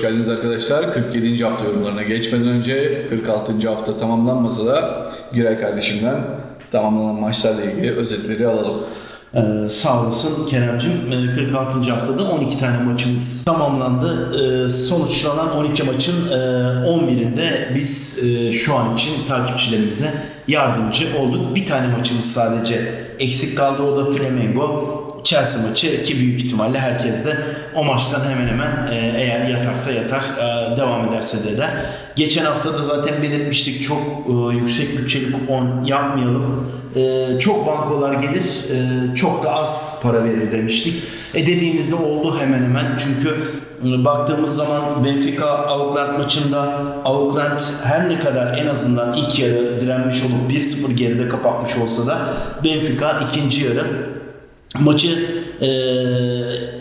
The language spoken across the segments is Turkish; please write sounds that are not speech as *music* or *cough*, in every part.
Hoş geldiniz arkadaşlar. 47. hafta yorumlarına geçmeden önce 46. hafta tamamlanmasa da Güray kardeşimden tamamlanan maçlarla ilgili özetleri alalım. Ee, sağ olasın Kerem'cim. Ee, 46. haftada 12 tane maçımız tamamlandı. Ee, sonuçlanan 12 maçın e, 11'inde biz e, şu an için takipçilerimize yardımcı olduk. Bir tane maçımız sadece eksik kaldı. O da Flamengo. Chelsea maçı ki büyük ihtimalle herkes de o maçtan hemen hemen e, eğer yatarsa yatar e, devam ederse de eder. Geçen hafta da zaten belirtmiştik çok e, yüksek bütçeli kupon yapmayalım. E, çok bankolar gelir çok da az para verir demiştik. E dediğimizde oldu hemen hemen çünkü baktığımız zaman Benfica Auckland maçında Auckland her ne kadar en azından ilk yarı direnmiş olup 1-0 geride kapatmış olsa da Benfica ikinci yarı maçı eee,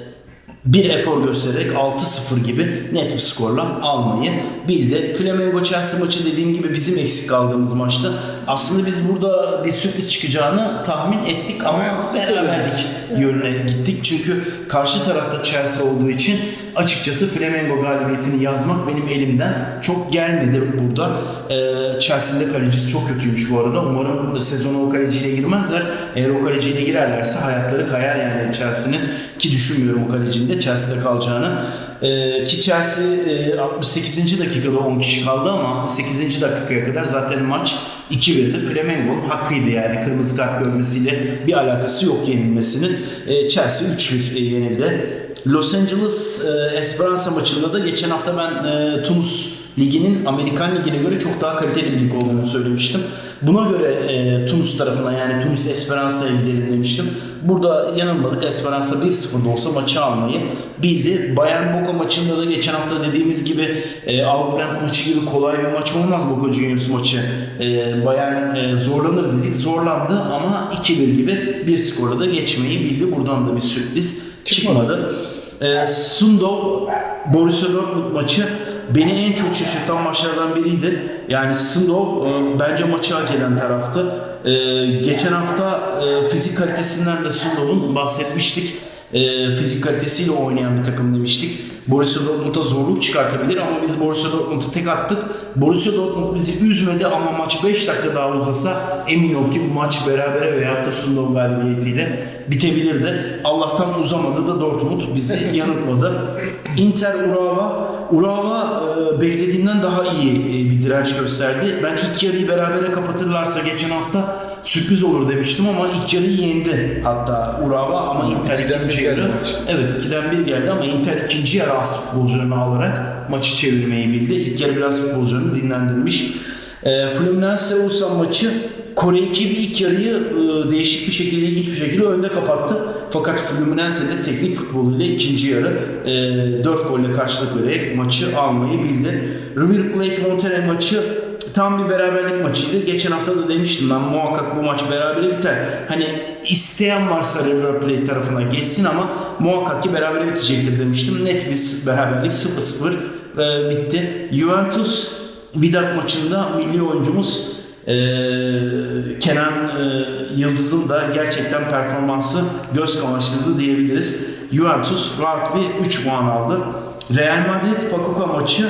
bir efor göstererek 6-0 gibi net bir skorla almayı bildi. Flamengo Chelsea maçı dediğim gibi bizim eksik kaldığımız maçta. Aslında biz burada bir sürpriz çıkacağını tahmin ettik ama beraberlik yönüne gittik. Çünkü karşı tarafta Chelsea olduğu için açıkçası Flamengo galibiyetini yazmak benim elimden çok gelmedi burada. Ee, Chelsea'nin de kalecisi çok kötüymüş bu arada. Umarım sezona o kaleciyle girmezler. Eğer o kaleciyle girerlerse hayatları kayar yani Chelsea'nin. Ki düşünmüyorum o kalecinin de Chelsea'de kalacağını. Ee, ki Chelsea e, 68. dakikada 10 kişi kaldı ama 8. dakikaya kadar zaten maç 2-1'di. Flamengo'nun hakkıydı yani kırmızı kart görmesiyle bir alakası yok yenilmesinin. Ee, Chelsea 3-1 e, yenildi. Los Angeles e, Esperanza maçında da geçen hafta ben e, Tunus Ligi'nin Amerikan Ligi'ne göre çok daha kaliteli bir lig olduğunu söylemiştim. Buna göre e, Tunus tarafına yani Tunis Esperanza'ya gidelim demiştim. Burada yanılmadık. Esperanza 1-0'da olsa maçı almayı bildi. Bayern Boca maçında da geçen hafta dediğimiz gibi e, Auckland maçı gibi kolay bir maç olmaz Boca Juniors maçı. E, Bayern e, zorlanır dedik. Zorlandı ama 2-1 gibi bir skorla da geçmeyi bildi. Buradan da bir sürpriz çıkmadı. E, Sundov Borussia Dortmund maçı beni en çok şaşırtan maçlardan biriydi. Yani Sundov e, bence maçı hak eden taraftı. E, geçen hafta e, fizik kalitesinden de Sundov'un bahsetmiştik. E, fizik kalitesiyle oynayan bir takım demiştik. Borussia Dortmund'a zorluk çıkartabilir ama biz Borussia Dortmund'a tek attık. Borussia Dortmund bizi üzmedi ama maç 5 dakika daha uzasa emin ol ki bu maç berabere veyahut da Sundov galibiyetiyle bitebilirdi. Allah'tan uzamadı da Dortmund bizi *laughs* yanıltmadı. Inter Urawa Urawa e, beklediğimden daha iyi e, bir direnç gösterdi. Ben ilk yarıyı berabere kapatırlarsa geçen hafta sürpriz olur demiştim ama ilk yarıyı yendi hatta Urawa ama Inter İkiden ikinci bir yarı evet 2'den 1 geldi ama Inter ikinci yarı az futbolcularını alarak maçı çevirmeyi bildi. İlk yarı biraz futbolcularını dinlendirmiş. E, Fluminense Ulsan maçı Kore ekibi ilk yarıyı e, değişik bir şekilde, ilginç bir şekilde önde kapattı. Fakat Fluminense de teknik futboluyla ikinci yarı e, 4 golle karşılık vererek maçı almayı bildi. River Plate Monterrey maçı tam bir beraberlik maçıydı. Geçen hafta da demiştim ben muhakkak bu maç berabere biter. Hani isteyen varsa River Plate tarafına geçsin ama muhakkak ki berabere bitecektir demiştim. Net bir beraberlik 0-0 e, bitti. Juventus Vidat maçında milli oyuncumuz e, Kenan e, Yıldız'ın da gerçekten performansı göz kamaştırdı diyebiliriz. Juventus rahat bir 3 puan aldı. Real Madrid Pachuca maçı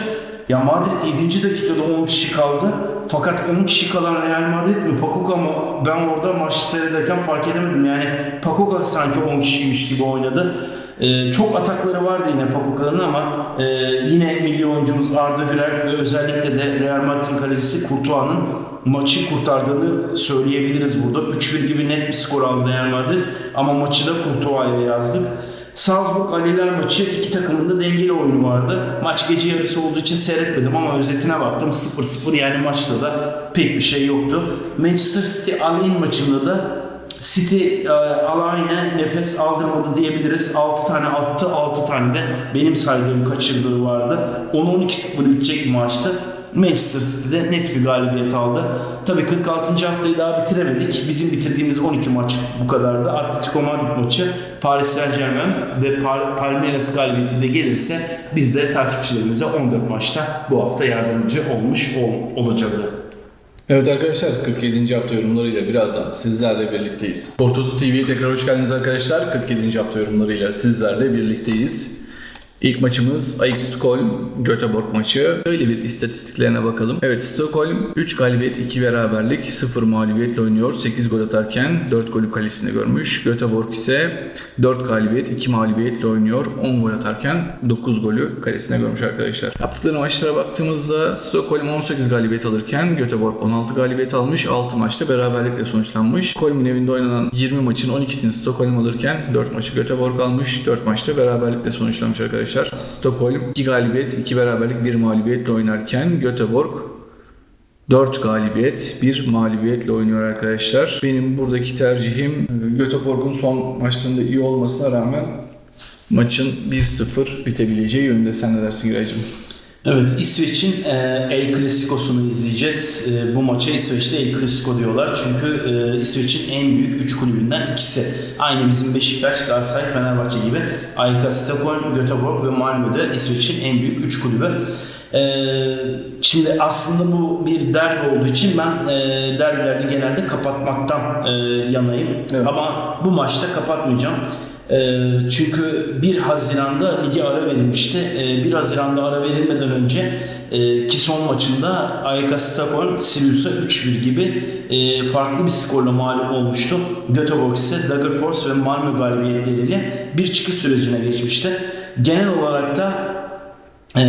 ya Madrid 7. dakikada 10 kişi kaldı. Fakat 10 kişi kalan Real Madrid mi Pachuca mı ben orada maçı seyrederken fark edemedim. Yani Pachuca sanki 10 kişiymiş gibi oynadı. Ee, çok atakları vardı yine Pachuca'nın ama e, yine milli oyuncumuz Arda Güler ve özellikle de Real Madrid'in kalecisi Courtois'ın maçı kurtardığını söyleyebiliriz burada. 3-1 gibi net bir skor aldı Real Madrid ama maçı da Courtois'ya yazdık. Salzburg Aliler maçı iki takımın da dengeli oyunu vardı. Maç gece yarısı olduğu için seyretmedim ama özetine baktım 0-0 yani maçta da pek bir şey yoktu. Manchester City Alin maçında da City e, alayına nefes aldırmadı diyebiliriz. 6 tane attı, 6 tane de benim saydığım kaçırdığı vardı. 10-12-0 bitecek bir maçtı. Manchester City'de net bir galibiyet aldı. Tabii 46. haftayı daha bitiremedik. Bizim bitirdiğimiz 12 maç bu kadardı. Atletico Madrid maçı, Paris Saint Germain ve Par- Palmeiras galibiyeti de gelirse biz de takipçilerimize 14 maçta bu hafta yardımcı olmuş ol- olacağız. Evet arkadaşlar 47. hafta yorumlarıyla birazdan sizlerle birlikteyiz. Spor Toto TV'ye tekrar hoş geldiniz arkadaşlar. 47. hafta yorumlarıyla sizlerle birlikteyiz. İlk maçımız AX Stockholm Göteborg maçı. Şöyle bir istatistiklerine bakalım. Evet Stockholm 3 galibiyet 2 beraberlik 0 mağlubiyetle oynuyor. 8 gol atarken 4 golü kalesinde görmüş. Göteborg ise 4 galibiyet 2 mağlubiyetle oynuyor. 10 gol atarken 9 golü kalesine görmüş arkadaşlar. Yaptıkları maçlara baktığımızda Stockholm 18 galibiyet alırken Göteborg 16 galibiyet almış. 6 maçta beraberlikle sonuçlanmış. Stockholm'un evinde oynanan 20 maçın 12'sini Stockholm alırken 4 maçı Göteborg almış. 4 maçta beraberlikle sonuçlanmış arkadaşlar. Stockholm 2 galibiyet, 2 beraberlik, 1 mağlubiyetle oynarken Göteborg 4 galibiyet, 1 mağlubiyetle oynuyor arkadaşlar. Benim buradaki tercihim e, Göteborg'un son maçlarında iyi olmasına rağmen maçın 1-0 bitebileceği yönünde. Sen ne dersin Giraycığım? Evet İsveç'in e, El Clasico'sunu izleyeceğiz. E, bu maça İsveç'te El Clasico diyorlar. Çünkü e, İsveç'in en büyük 3 kulübünden ikisi. Aynı bizim Beşiktaş, Galatasaray, Fenerbahçe gibi. AYK Stockholm, Göteborg ve Malmö'de İsveç'in en büyük 3 kulübü. E, şimdi aslında bu bir derbi olduğu için ben e, derbilerde genelde kapatmaktan e, yanayım. Evet. Ama bu maçta kapatmayacağım. Ee, çünkü 1 Haziran'da ligi ara verilmişti. Ee, 1 Haziran'da ara verilmeden önce e, ki son maçında AYK Stockholm Sirius'a 3-1 gibi e, farklı bir skorla mağlup olmuştu. Göteborg ise Dagerfors ve Malmö galibiyetleriyle bir çıkış sürecine geçmişti. Genel olarak da e,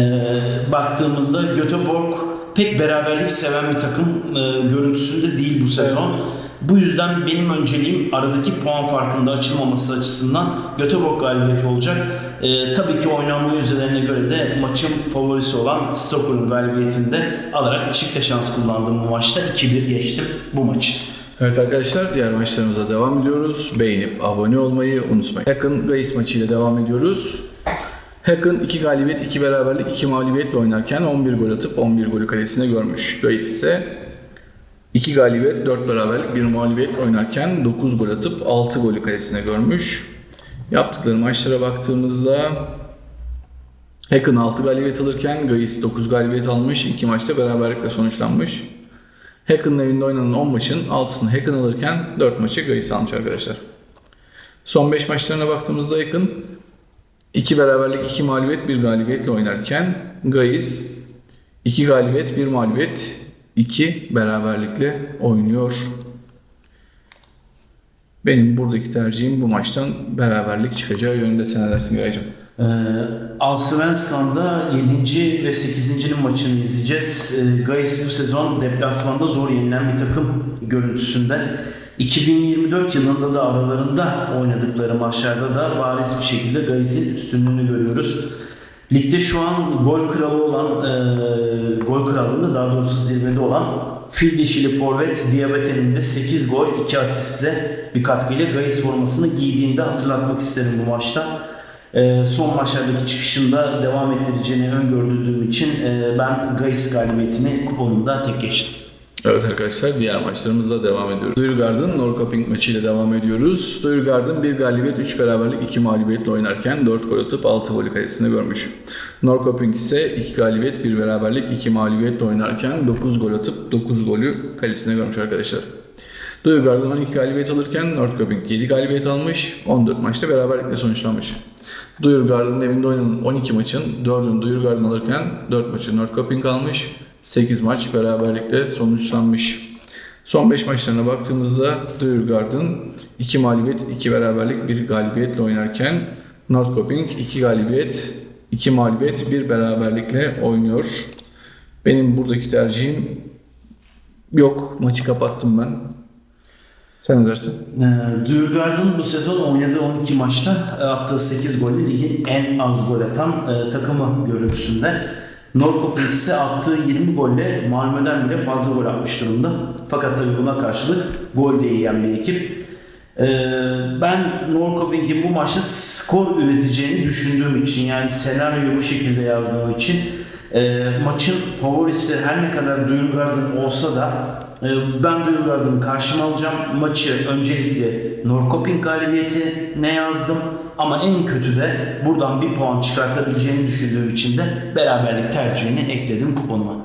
baktığımızda Göteborg pek beraberlik seven bir takım e, görüntüsünde değil bu sezon. Bu yüzden benim önceliğim aradaki puan farkında açılmaması açısından Göteborg galibiyeti olacak. Ee, tabii ki oynanma yüzdelerine göre de maçın favorisi olan Stockholm galibiyetini de alarak çifte şans kullandım bu maçta. 2-1 geçtim bu maçı. Evet arkadaşlar diğer maçlarımıza devam ediyoruz. Beğenip abone olmayı unutmayın. Hacken Gais maçıyla devam ediyoruz. Hacken 2 galibiyet, 2 beraberlik, 2 mağlubiyetle oynarken 11 gol atıp 11 golü kalesine görmüş. Gais ise 2 galibiyet, 4 beraberlik, 1 mağlubiyet oynarken 9 gol atıp 6 golü kalesine görmüş. Yaptıkları maçlara baktığımızda Hacken 6 galibiyet alırken Gais 9 galibiyet almış. 2 maçta beraberlikle sonuçlanmış. Hacken'ın evinde oynanan 10 maçın 6'sını Hacken alırken 4 maçı Gais almış arkadaşlar. Son 5 maçlarına baktığımızda Hacken 2 beraberlik, 2 mağlubiyet, 1 galibiyetle oynarken Gais 2 galibiyet, 1 mağlubiyet, 2 beraberlikle oynuyor. Benim buradaki tercihim bu maçtan beraberlik çıkacağı yönünde sen ne dersin Giraycığım? Ee, Allsvenskan'da 7. ve 8. maçını izleyeceğiz. Ee, Gais bu sezon deplasmanda zor yenilen bir takım görüntüsünde. 2024 yılında da aralarında oynadıkları maçlarda da bariz bir şekilde Gais'in üstünlüğünü görüyoruz. Ligde şu an gol kralı olan, e, gol kralında daha doğrusu zirvede olan fil dişili forvet Diabete'nin de 8 gol 2 asistle bir katkıyla Gais formasını giydiğinde hatırlatmak isterim bu maçta. Ee, son maçlardaki çıkışında devam ettireceğini öngördüğüm için e, ben Gais galibiyetini kuponumda tek geçtim. Evet arkadaşlar diğer maçlarımızla devam ediyoruz. Duyurgard'ın Norrköping maçıyla devam ediyoruz. Duyurgard'ın bir galibiyet 3 beraberlik 2 mağlubiyetle oynarken 4 gol atıp 6 golü kalesinde görmüş. Norrköping ise 2 galibiyet 1 beraberlik 2 mağlubiyetle oynarken 9 gol atıp 9 golü kalesine görmüş arkadaşlar. Duyurgard'ın 12 galibiyet alırken Norrköping 7 galibiyet almış 14 maçta beraberlikle sonuçlanmış. Duyurgard'ın evinde oynanan 12 maçın 4'ünü Duyurgard'ın alırken 4 maçı Norrköping almış 8 maç beraberlikle sonuçlanmış. Son 5 maçlarına baktığımızda Duyurgard'ın 2 mağlubiyet, 2 beraberlik, 1 galibiyetle oynarken Norrköping 2 galibiyet, 2 mağlubiyet, 1 beraberlikle oynuyor. Benim buradaki tercihim yok. Maçı kapattım ben. Sen ne dersin? Ee, Dürgard'ın bu sezon oynadığı 12 maçta e, attığı 8 golle ligin en az gol atan e, takımı görüntüsünde. İse attığı 20 golle Malmö'den bile fazla gol atmış durumda. Fakat tabii buna karşılık gol de yiyen bir ekip. Ee, ben Norrköping'in bu maçta skor üreteceğini düşündüğüm için yani senaryoyu bu şekilde yazdığım için e, maçın favorisi her ne kadar Dürgard'ın olsa da e, ben Dürgard'ın karşıma alacağım. Maçı öncelikle Norrköping galibiyeti ne yazdım ama en kötü de buradan bir puan çıkartabileceğini düşündüğüm için de beraberlik tercihini ekledim kuponuma.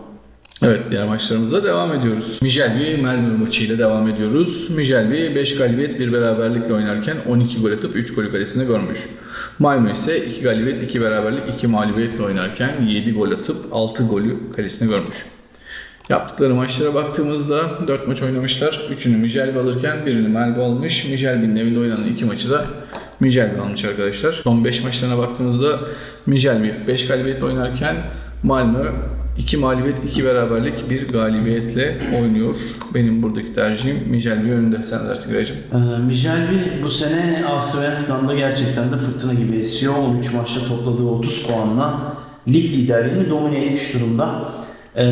Evet diğer maçlarımıza devam ediyoruz. Mijelbi Melbourne maçıyla devam ediyoruz. Mijelbi 5 galibiyet 1 beraberlikle oynarken 12 gol atıp 3 gol kalesinde görmüş. Malmö ise 2 galibiyet 2 beraberlik 2 mağlubiyetle oynarken 7 gol atıp 6 golü kalesinde görmüş. Yaptıkları maçlara baktığımızda 4 maç oynamışlar. 3'ünü Mijelbi alırken birini Melbo almış. Mijelbi'nin evinde oynanan 2 maçı da Mijelbi almış arkadaşlar. Son 5 maçlarına baktığımızda Mijelbi 5 galibiyetle oynarken Malmö 2 mağlubiyet, 2 beraberlik, 1 galibiyetle oynuyor. Benim buradaki tercihim Mijelbi önünde. Sen dersin Gray'cim. Ee, Mijelbi bu sene Allsvenskan'da gerçekten de fırtına gibi esiyor. 13 maçta topladığı 30 puanla lig liderliğini domine etmiş durumda. Ee,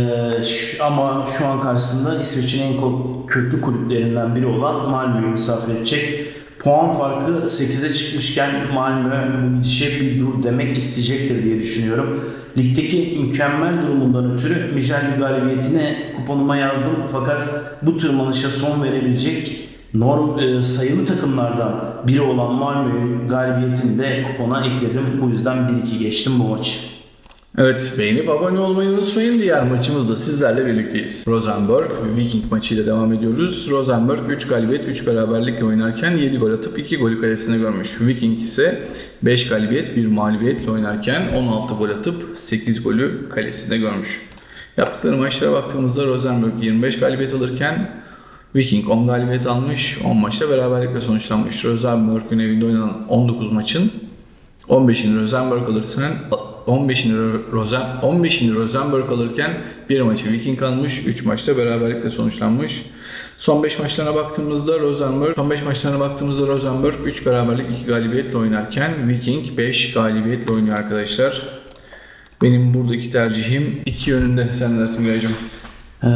ama şu an karşısında İsveç'in en köklü kulüplerinden biri olan Malmö'yü misafir edecek. Puan farkı 8'e çıkmışken Malmö bu gidişe bir dur demek isteyecektir diye düşünüyorum. Ligdeki mükemmel durumundan ötürü Mijelbi galibiyetine kuponuma yazdım. Fakat bu tırmanışa son verebilecek norm e, sayılı takımlardan biri olan Malmö'nün galibiyetini de kupona ekledim. Bu yüzden 1-2 geçtim bu maçı. Evet beğenip abone olmayı unutmayın. Diğer maçımızda sizlerle birlikteyiz. Rosenborg Viking maçıyla devam ediyoruz. Rosenborg 3 galibiyet 3 beraberlikle oynarken 7 gol atıp 2 golü kalesine görmüş. Viking ise 5 galibiyet 1 mağlubiyetle oynarken 16 gol atıp 8 golü kalesinde görmüş. Yaptıkları maçlara baktığımızda Rosenborg 25 galibiyet alırken Viking 10 galibiyet almış. 10 maçta beraberlikle sonuçlanmış. Rosenborg'un evinde oynanan 19 maçın 15'ini Rosenborg alırken 15'ini Rosen 15'ini Rosenborg alırken bir maçı Viking almış, 3 maçta beraberlikle sonuçlanmış. Son 5 maçlarına baktığımızda Rosenborg, son 5 maçlarına baktığımızda Rosenborg 3 beraberlik 2 galibiyetle oynarken Viking 5 galibiyetle oynuyor arkadaşlar. Benim buradaki tercihim iki yönünde. Sen dersin Gray'cım? Ee,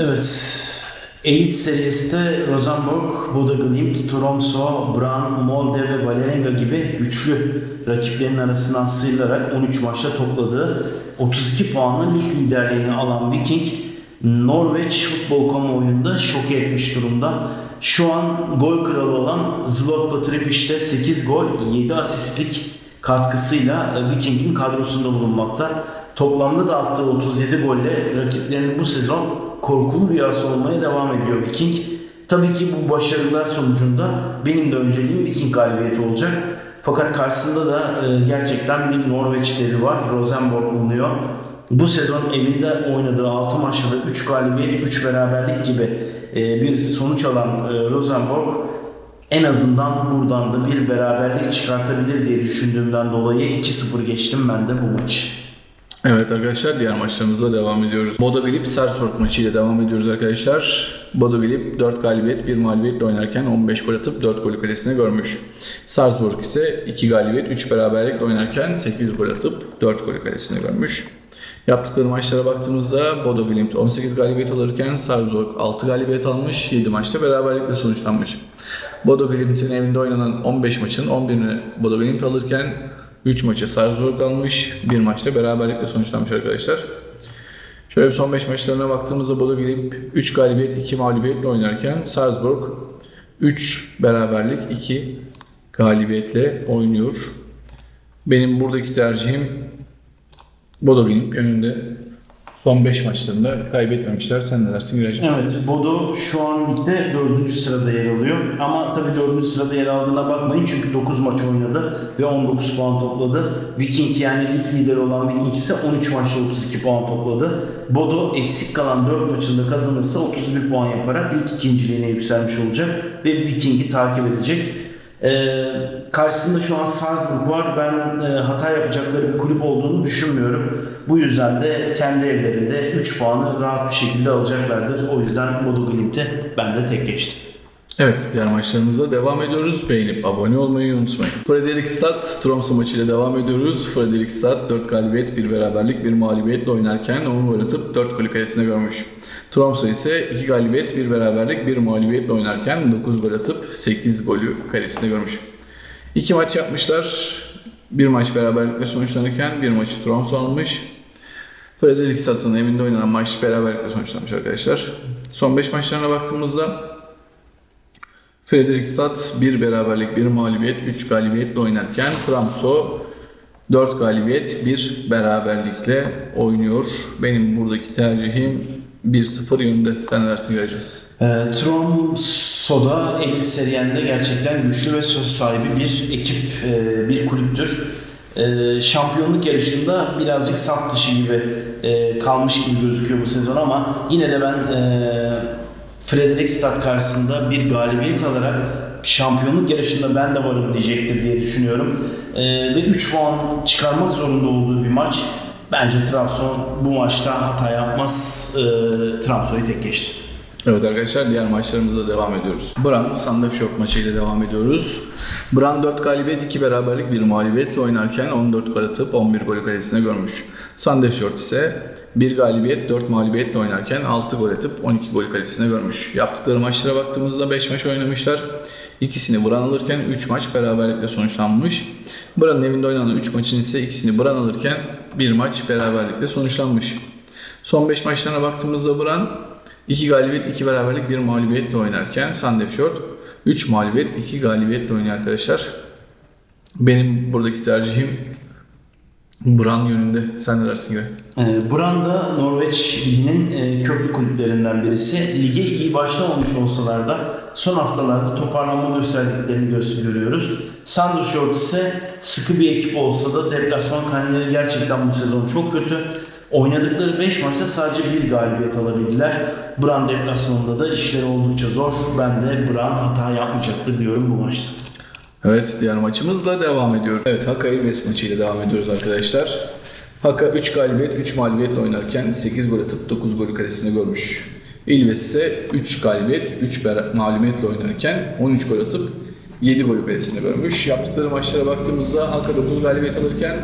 evet. Elit seviyesinde Rosenborg, Bodo Glimt, Tromsø, Brann, Molde ve Valerenga gibi güçlü rakiplerin arasından sıyrılarak 13 maçta topladığı 32 puanla lig liderliğini alan Viking Norveç futbol kamuoyunda şok etmiş durumda. Şu an gol kralı olan Zlatko Tripic'te 8 gol, 7 asistlik katkısıyla Viking'in kadrosunda bulunmakta. Toplamda da attığı 37 golle rakiplerinin bu sezon korkulu rüyası olmaya devam ediyor Viking. Tabii ki bu başarılar sonucunda benim de önceliğim Viking galibiyeti olacak. Fakat karşısında da e, gerçekten bir Norveç devi var. Rosenborg bulunuyor. Bu sezon evinde oynadığı 6 maçta da 3 galibiyet, 3 beraberlik gibi e, bir sonuç alan e, Rosenborg en azından buradan da bir beraberlik çıkartabilir diye düşündüğümden dolayı 2-0 geçtim ben de bu maçı. Evet arkadaşlar diğer maçlarımızda devam ediyoruz. Bodo Glimt Sarpsborg maçıyla devam ediyoruz arkadaşlar. Bodo Glimt 4 galibiyet 1 mağlubiyetle oynarken 15 gol atıp 4 golü kalesine görmüş. Sarpsborg ise 2 galibiyet 3 beraberlikle oynarken 8 gol atıp 4 golü kalesine görmüş. Yaptıkları maçlara baktığımızda Bodo Glimt 18 galibiyet alırken Sarpsborg 6 galibiyet almış, 7 maçta beraberlikle sonuçlanmış. Bodo Glimt'in evinde oynanan 15 maçın 11'ini Bodo Glimt alırken 3 maçı Sarpsborg almış, 1 maçta beraberlikle sonuçlanmış arkadaşlar. Şöyle bir son 5 maçlarına baktığımızda Bodo Glimt 3 galibiyet 2 mağlubiyetle oynarken Salzburg 3 beraberlik 2 galibiyetle oynuyor. Benim buradaki tercihim Bodo Glimt yönünde. Son 5 maçlarında kaybetmemişler. Sen ne dersin Gürecim? Evet, Bodo şu an ligde 4. sırada yer alıyor. Ama tabii 4. sırada yer aldığına bakmayın çünkü 9 maç oynadı ve 19 puan topladı. Viking yani lig lideri olan Viking ise 13 maçta 32 puan topladı. Bodo eksik kalan 4 maçında kazanırsa 31 puan yaparak lig ikinciliğine yükselmiş olacak ve Viking'i takip edecek. Ee, karşısında şu an Salzburg var. Ben e, hata yapacakları bir kulüp olduğunu düşünmüyorum. Bu yüzden de kendi evlerinde 3 puanı rahat bir şekilde alacaklardır. O yüzden Bodo Glimt'e ben de tek geçtim. Evet, diğer maçlarımızda devam ediyoruz. Beğenip abone olmayı unutmayın. Fredrikstad Tromsø maçıyla devam ediyoruz. Fredrikstad 4 galibiyet, 1 beraberlik, 1 mağlubiyetle oynarken 10 gol atıp 4 golü kalesine görmüş. Tromsø ise 2 galibiyet, 1 beraberlik, 1 mağlubiyetle oynarken 9 gol atıp 8 golü kalesine görmüş. 2 maç yapmışlar. Bir maç beraberlikle sonuçlanırken bir maçı Tromsø almış. Fredrikstad'ın evinde oynanan maç beraberlikle sonuçlanmış arkadaşlar. Son 5 maçlarına baktığımızda Fredrikstad 1 beraberlik 1 mağlubiyet 3 galibiyetle oynarken Tromsø 4 galibiyet 1 beraberlikle oynuyor. Benim buradaki tercihim 1-0 yönünde. Sen ne dersin Giraycığım? E, Tromso'da elit seriyende gerçekten güçlü ve söz sahibi bir ekip, e, bir kulüptür. E, şampiyonluk yarışında birazcık saf dışı gibi e, kalmış gibi gözüküyor bu sezon ama yine de ben e, Fredrikstad karşısında bir galibiyet alarak şampiyonluk yarışında ben de varım diyecektir diye düşünüyorum. E, ve 3 puan çıkarmak zorunda olduğu bir maç. Bence Trabzon bu maçta hata yapmaz. E, Trabzon'u tek geçti. Evet arkadaşlar diğer maçlarımıza devam ediyoruz. Bran Sandefjord maçıyla devam ediyoruz. Bran 4 galibiyet 2 beraberlik 1 mağlubiyetle oynarken 14 gol atıp 11 gol kalesine görmüş. Sandefjord ise 1 galibiyet 4 mağlubiyetle oynarken 6 gol atıp 12 gol kalesine görmüş. Yaptıkları maçlara baktığımızda 5 maç oynamışlar. İkisini Bran alırken 3 maç beraberlikle sonuçlanmış. Bran'ın evinde oynanan 3 maçın ise ikisini Bran alırken 1 maç beraberlikle sonuçlanmış. Son 5 maçlarına baktığımızda Bran 2 galibiyet, 2 beraberlik, 1 mağlubiyetle oynarken Sandefjord 3 mağlubiyet, 2 galibiyetle oynuyor arkadaşlar. Benim buradaki tercihim Bran yönünde. Sen ne dersin Güray? Ee, Branda Norveç Ligi'nin e, köklü kulüplerinden birisi. Lige iyi başlamamış olsalar da son haftalarda toparlanma gösterdiklerini gö- görüyoruz. Sandefjord ise sıkı bir ekip olsa da deplasman karneleri gerçekten bu sezon çok kötü. Oynadıkları 5 maçta sadece bir galibiyet alabildiler. Bran deplasmanında da işleri oldukça zor. Ben de Bran hata yapmayacaktır diyorum bu maçta. Evet diğer maçımızla devam ediyoruz. Evet Haka Ilves maçıyla devam ediyoruz arkadaşlar. Haka 3 galibiyet 3 mağlubiyetle oynarken 8 gol atıp 9 gol kalesine görmüş. Ilves ise 3 galibiyet 3 mağlubiyetle oynarken 13 gol atıp 7 gol kalesine görmüş. Yaptıkları maçlara baktığımızda Haka 9 galibiyet alırken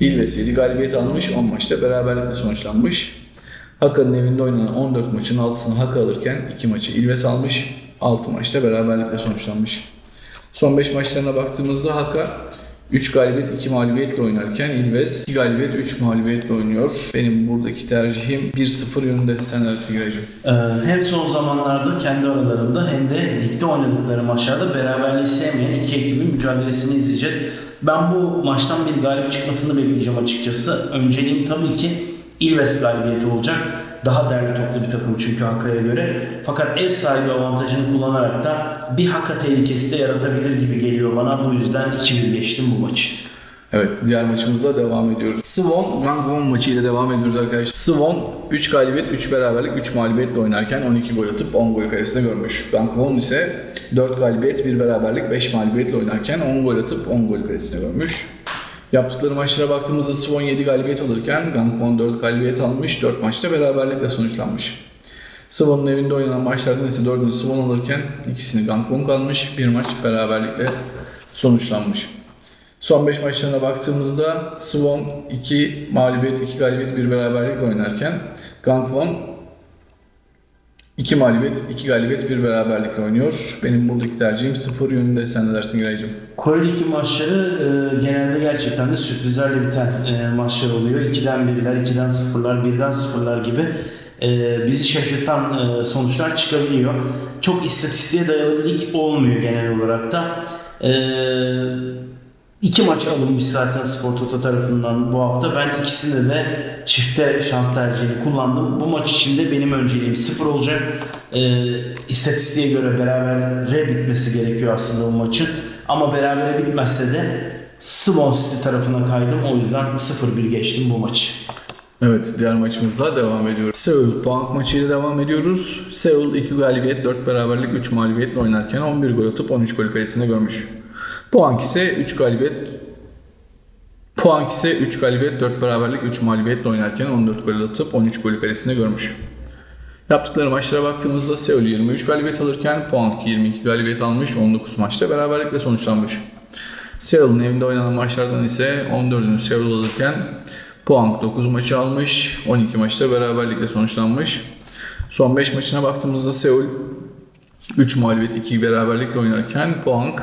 Ilves 7 galibiyet almış 10 maçta beraberlikle sonuçlanmış. Haka'nın evinde oynanan 14 maçın 6'sını Haka alırken 2 maçı Ilves almış 6 maçta beraberlikle sonuçlanmış. Son 5 maçlarına baktığımızda Haka 3 galibiyet 2 mağlubiyetle oynarken İlves 2 galibiyet 3 mağlubiyetle oynuyor. Benim buradaki tercihim 1-0 yönünde. Sen neresin Giraycığım? Ee, hem son zamanlarda kendi aralarında hem de ligde oynadıkları maçlarda beraberliği sevmeyen iki ekibin mücadelesini izleyeceğiz. Ben bu maçtan bir galip çıkmasını bekleyeceğim açıkçası. Önceliğim tabii ki Ilves galibiyeti olacak. Daha derli toplu bir takım çünkü Hakka'ya göre. Fakat ev sahibi avantajını kullanarak da bir Hakka tehlikesi de yaratabilir gibi geliyor bana. Bu yüzden 2-1 geçtim bu maçı. Evet diğer maçımızla devam ediyoruz. Svon Gangwon maçıyla devam ediyoruz arkadaşlar. Svon 3 galibiyet 3 beraberlik 3 mağlubiyetle oynarken 12 gol atıp 10 gol kalesine görmüş. Gangwon ise 4 galibiyet 1 beraberlik 5 mağlubiyetle oynarken 10 gol atıp 10 gol kalesine görmüş. Yaptıkları maçlara baktığımızda Svon 7 galibiyet alırken Gangwon 4 galibiyet almış 4 maçta beraberlikle sonuçlanmış. Svon'un evinde oynanan maçlardan ise 4'ünü Svon alırken ikisini Gangwon kalmış bir maç beraberlikle sonuçlanmış. Son 5 maçlarına baktığımızda Svon 2 mağlubiyet, 2 galibiyet, 1 beraberlikle oynarken Gangwon 2 mağlubiyet, 2 galibiyet, 1 beraberlikle oynuyor. Benim buradaki tercihim 0 yönünde. Sen ne dersin Giraycığım? Kore Ligi maçları e, genelde gerçekten de sürprizlerle biten e, maçlar oluyor. 2'den 1'ler, 2'den 0'lar, 1'den 0'lar gibi e, bizi şaşırtan e, sonuçlar çıkabiliyor. Çok istatistiğe dayalı bir lig olmuyor genel olarak da. E, iki maç alınmış zaten Spor Toto tarafından bu hafta. Ben ikisinde de çifte şans tercihini kullandım. Bu maç için de benim önceliğim 0 olacak. E, istatistiğe göre berabere bitmesi gerekiyor aslında bu maçın. Ama berabere bitmezse de Swan City tarafına kaydım. O yüzden 0-1 geçtim bu maçı. Evet, diğer maçımızla devam ediyoruz. Seul Puank maçıyla devam ediyoruz. Seul 2 galibiyet, 4 beraberlik, 3 mağlubiyetle oynarken 11 gol atıp 13 gol kalesine görmüş. Puank ise 3 galibiyet Puank ise 3 galibiyet, 4 beraberlik, 3 mağlubiyetle oynarken 14 gol atıp 13 gol kalesine görmüş. Yaptıkları maçlara baktığımızda Seul 23 galibiyet alırken Puank 22 galibiyet almış, 19 maçta beraberlikle sonuçlanmış. Seul'un evinde oynanan maçlardan ise 14'ünü Seul alırken Puank 9 maçı almış, 12 maçta beraberlikle sonuçlanmış. Son 5 maçına baktığımızda Seul 3 mağlubiyet, 2 beraberlikle oynarken Puank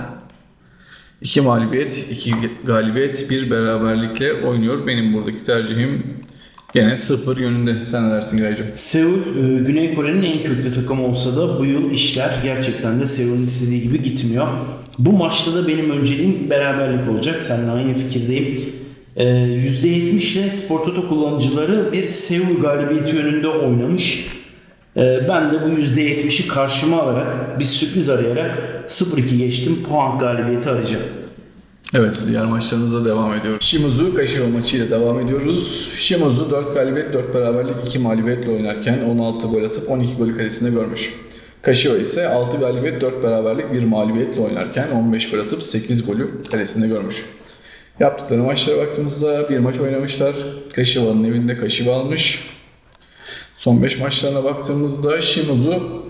2 mağlubiyet, 2 galibiyet, 1 beraberlikle oynuyor. Benim buradaki tercihim gene 0 yönünde. Sen ne dersin Giraycığım? Seul e, Güney Kore'nin en köklü takımı olsa da bu yıl işler gerçekten de Seul'ün istediği gibi gitmiyor. Bu maçta da benim önceliğim beraberlik olacak. Seninle aynı fikirdeyim. E, %70 ile Spor kullanıcıları bir Seul galibiyeti yönünde oynamış. Ee, ben de bu %70'i karşıma alarak bir sürpriz arayarak 0-2 geçtim. Puan galibiyeti arayacağım. Evet, diğer maçlarımıza devam ediyoruz. Shimizu Kashiwa maçıyla devam ediyoruz. Shimizu 4 galibiyet, 4 beraberlik, 2 mağlubiyetle oynarken 16 gol atıp 12 gol kalesinde görmüş. Kashiwa ise 6 galibiyet, 4 beraberlik, 1 mağlubiyetle oynarken 15 gol atıp 8 golü kalesinde görmüş. Yaptıkları maçlara baktığımızda bir maç oynamışlar. Kashiwa'nın evinde Kashiwa almış. Son 5 maçlarına baktığımızda Shimizu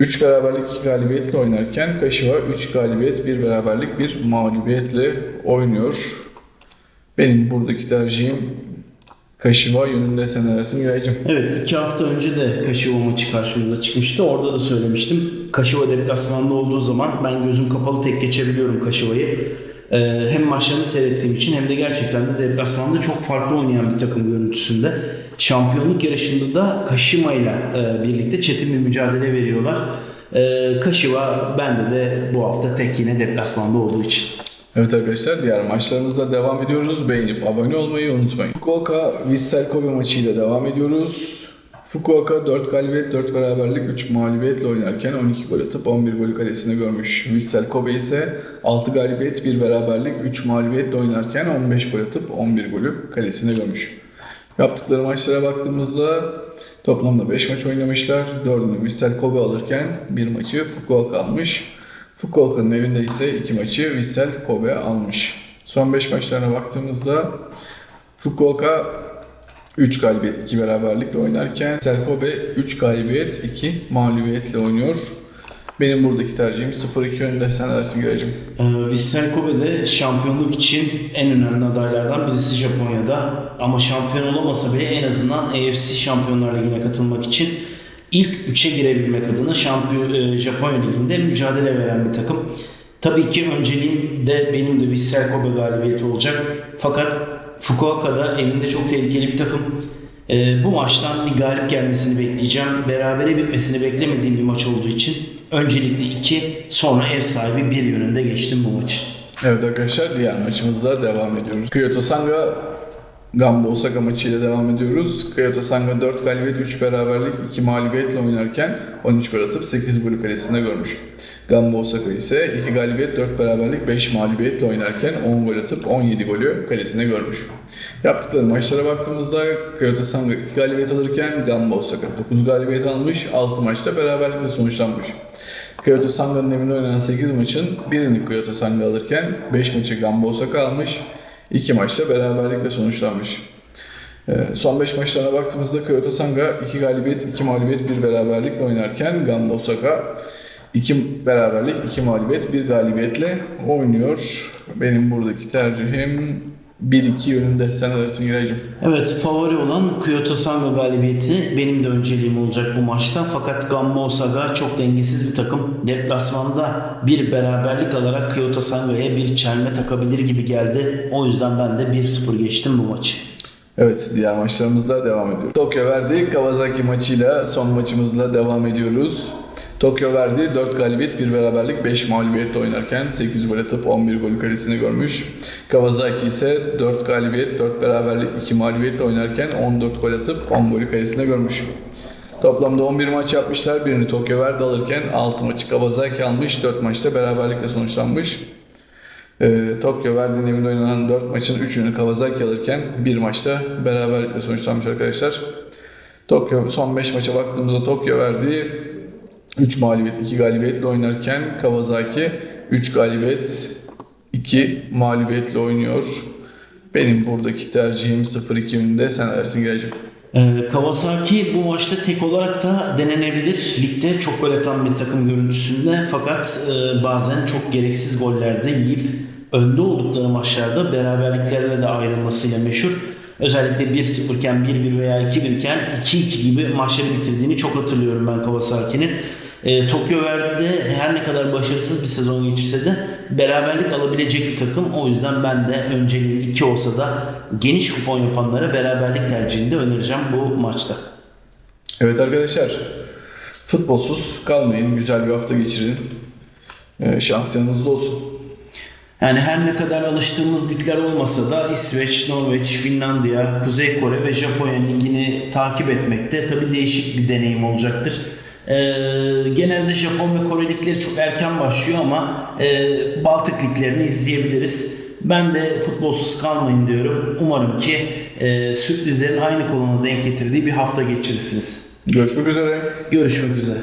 3 beraberlik 2 galibiyetle oynarken Kashiwa 3 galibiyet 1 beraberlik 1 mağlubiyetle oynuyor. Benim buradaki tercihim Kashiwa yönünde Senelersin Giraycım. Evet iki hafta önce de Kaşiva maçı karşımıza çıkmıştı. Orada da söylemiştim. Kaşiva deplasmanda olduğu zaman ben gözüm kapalı tek geçebiliyorum Kaşiva'yı. Ee, hem maçlarını seyrettiğim için hem de gerçekten de deplasmanda çok farklı oynayan bir takım görüntüsünde. Şampiyonluk yarışında da Kaşima ile e, birlikte çetin bir mücadele veriyorlar. Kaşiva bende de bu hafta tek yine deplasmanda olduğu için. Evet arkadaşlar diğer maçlarımızda devam ediyoruz. Beğenip abone olmayı unutmayın. Fukuoka Vissel Kobe maçıyla devam ediyoruz. Fukuoka 4 galibiyet 4 beraberlik 3 mağlubiyetle oynarken 12 gol atıp 11 golü kalesine görmüş. Vissel Kobe ise 6 galibiyet 1 beraberlik 3 mağlubiyetle oynarken 15 gol atıp 11 golü kalesine görmüş. Yaptıkları maçlara baktığımızda toplamda 5 maç oynamışlar. 4'ünü Vissel Kobe alırken bir maçı Fukuoka almış. Fukuoka'nın evinde ise 2 maçı Vissel Kobe almış. Son 5 maçlarına baktığımızda Fukuoka 3 galibiyet 2 beraberlikle oynarken Vissel Kobe 3 galibiyet 2 mağlubiyetle oynuyor. Benim buradaki tercihim 0-2 önünde sen dersin Giracım. Ee, Vissel Kobe de şampiyonluk için en önemli adaylardan birisi Japonya'da. Ama şampiyon olamasa bile en azından AFC Şampiyonlar Ligi'ne katılmak için ilk 3'e girebilmek adına şampiyon, e, Japonya Ligi'nde mücadele veren bir takım. Tabii ki önceliğim de benim de Vissel Kobe galibiyeti olacak. Fakat Fukuoka'da evinde çok tehlikeli bir takım. Ee, bu maçtan bir galip gelmesini bekleyeceğim. Berabere bitmesini beklemediğim bir maç olduğu için öncelikle 2 sonra ev sahibi 1 yönünde geçtim bu maçı. Evet arkadaşlar diğer maçımızla devam ediyoruz. Kyoto Sanga Gamba Osaka maçıyla devam ediyoruz. Kyoto Sanga 4 galibiyet 3 beraberlik 2 mağlubiyetle oynarken 13 gol atıp 8 golü kalesinde görmüş. Gamba Osaka ise 2 galibiyet 4 beraberlik 5 mağlubiyetle oynarken 10 gol atıp 17 golü kalesine görmüş. Yaptıkları maçlara baktığımızda Kyoto Sanga 2 galibiyet alırken Gamba Osaka 9 galibiyet almış 6 maçta beraberlikle sonuçlanmış. Kyoto Sanga'nın evinde oynanan 8 maçın birini Kyoto Sanga alırken 5 maçı Gamba Osaka almış. 2 maçta beraberlikle sonuçlanmış. Ee, Son 5 maçlarına baktığımızda Kyoto Sanga 2 galibiyet, 2 mağlubiyet, 1 beraberlikle oynarken Gamba Osaka 2 beraberlik, 2 mağlubiyet, 1 galibiyetle oynuyor. Benim buradaki tercihim 1-2 yönünde. Sen arasın Giraycığım. Evet favori olan Kyoto Sanga galibiyeti benim de önceliğim olacak bu maçta. Fakat Gamma Osaka çok dengesiz bir takım. Deplasmanda bir beraberlik alarak Kyoto Sanga'ya bir çelme takabilir gibi geldi. O yüzden ben de 1-0 geçtim bu maçı. Evet, diğer maçlarımızla devam ediyoruz. Tokyo Verdi Kawasaki maçıyla son maçımızla devam ediyoruz. Tokyo Verdi 4 galibiyet, 1 beraberlik, 5 mağlubiyetle oynarken 8 gol atıp 11 gol kalesini görmüş. Kawasaki ise 4 galibiyet, 4 beraberlik, 2 mağlubiyetle oynarken 14 gol atıp 10 golü kalesine görmüş. Toplamda 11 maç yapmışlar. Birini Tokyo Verdi alırken 6 maçı Kawasaki almış. 4 maçta beraberlikle sonuçlanmış. Ee, Tokyo Verdi'nin evinde oynanan 4 maçın 3'ünü Kawasaki alırken bir maçta beraberlikle sonuçlanmış arkadaşlar. Tokyo son 5 maça baktığımızda Tokyo Verdi 3 mağlubiyet 2 galibiyetle oynarken Kawasaki 3 galibiyet 2 mağlubiyetle oynuyor. Benim buradaki tercihim 0-2 yönünde. Sen Ersin Giraycığım. Ee, Kawasaki bu maçta tek olarak da denenebilir. Ligde çok gol atan bir takım görüntüsünde fakat e, bazen çok gereksiz gollerde yiyip önde oldukları maçlarda beraberliklerle de ayrılmasıyla meşhur. Özellikle 1-0 iken 1-1 veya 2-1 iken 2-2 gibi maçları bitirdiğini çok hatırlıyorum ben Kawasaki'nin. E, Tokyo Verdi'de her ne kadar başarısız bir sezon geçirse de beraberlik alabilecek bir takım. O yüzden ben de önceliğim 2 olsa da geniş kupon yapanlara beraberlik tercihinde önereceğim bu maçta. Evet arkadaşlar. Futbolsuz kalmayın. Güzel bir hafta geçirin. Ee, şans yanınızda olsun. Yani her ne kadar alıştığımız ligler olmasa da İsveç, Norveç, Finlandiya, Kuzey Kore ve Japonya ligini takip etmekte tabii değişik bir deneyim olacaktır. Ee, genelde Japon ve Kore ligleri çok erken başlıyor ama e, Baltık liglerini izleyebiliriz. Ben de futbolsuz kalmayın diyorum. Umarım ki e, sürprizlerin aynı koluna denk getirdiği bir hafta geçirirsiniz. Görüşmek üzere. Görüşmek üzere.